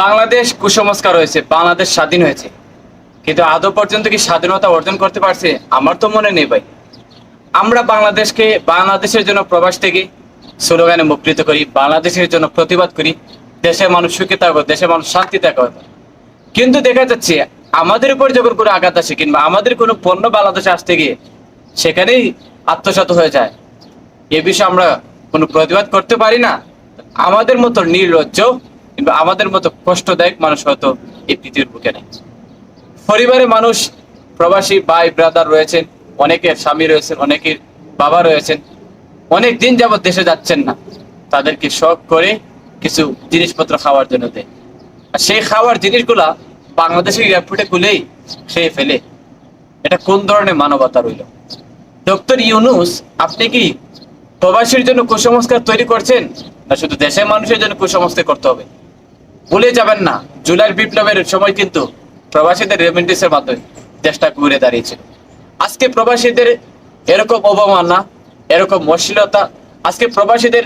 বাংলাদেশ কুসংস্কার হয়েছে, বাংলাদেশ স্বাধীন হয়েছে। কিন্তু আদৌ পর্যন্ত কি স্বাধীনতা অর্জন করতে পারছে? আমার তো মনে নেই ভাই। আমরা বাংলাদেশকে, বাংলাদেশের জন্য প্রবাস থেকে স্লোগানে মুখরিত করি, বাংলাদেশের জন্য প্রতিবাদ করি দেশের মানুষ সুখে থাকো দেশের মানুষ শান্তি থাকো কিন্তু দেখা যাচ্ছে, আমাদের উপর যখন কোনো আঘাত আসে কিংবা আমাদের কোনো পণ্য বাংলাদেশে আসতে গিয়ে সেখানেই আত্মসাত হয়ে যায়। এ বিষয়ে আমরা কোনো প্রতিবাদ করতে পারি না। আমাদের মতো নির্লজ্জ কিংবা আমাদের মতো কষ্টদায়ক মানুষ হয়তো এই পৃথিবীর বুকে নেই। পরিবারে মানুষ, প্রবাসী ভাই ব্রাদার রয়েছেন, অনেকের স্বামী রয়েছেন, অনেকের বাবা রয়েছেন। অনেক দিন যাবত দেশে যাচ্ছেন না। তাদেরকে শখ করে কিছু জিনিসপত্র খাওয়ার জন্য দেয়। আর সেই খাওয়ার জিনিসগুলা বাংলাদেশের এয়ারপোর্টে গুলেই খেয়ে ফেলে। এটা কোন ধরনের মানবতা রইল? ডক্টর ইউনুস, আপনি কি প্রবাসীর জন্য কুসংস্কার তৈরি করছেন? না শুধু দেশের মানুষের জন্য কুসংস্কার করতে হবে? ভুলে যাবেন না। জুলাই বিপ্লবের সময় কিন্তু প্রবাসীদের রেমিটেন্সের মাধ্যমে দেশটা ঘুরে দাঁড়িয়েছিল আজকে প্রবাসীদের এরকম অবমাননা, এরকম অশ্লীলতা, আজকে প্রবাসীদের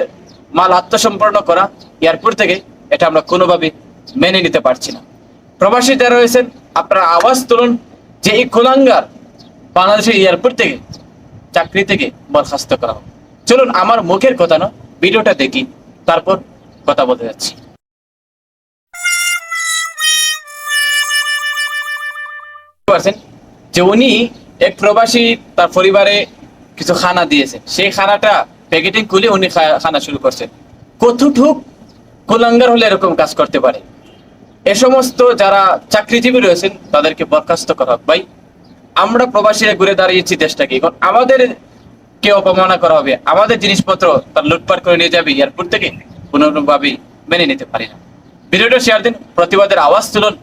মাল আত্মসম্পন্ন করা এয়ারপোর্ট থেকে এটা আমরা কোনোভাবে মেনে নিতে পারছি না। প্রবাসী যারা রয়েছেন, আপনারা আওয়াজ তুলুন যে এই কুলাঙ্গার বাংলাদেশের এয়ারপোর্ট থেকে, চাকরি থেকে বরখাস্ত করা হোক। চলুন, আমার মুখের কথা না, ভিডিওটা দেখি, তারপর কথা বলতে যাচ্ছি। পারছেন যে উনি এক প্রবাসী তার পরিবারে কিছু খানা দিয়েছে সেই খানাটা প্যাকেটিং খুলে উনি খানা শুরু করছেন। কতটুক কুলাঙ্গার হলে এরকম কাজ করতে পারে? এ সমস্ত যারা চাকরিজীবী রয়েছেন, তাদেরকে বরখাস্ত করা হোক। ভাই, আমরা প্রবাসীরা ঘুরে দাঁড়িয়েছি দেশটাকে। এখন আমাদের কে অপমাননা করা হবে? আমাদের জিনিসপত্র তার লুটপাট করে নিয়ে যাবে এয়ারপোর্ট থেকে? কোনোভাবেই মেনে নিতে পারি না। ভিডিওটা শেয়ার দিন, প্রতিবাদের আওয়াজ তুলুন।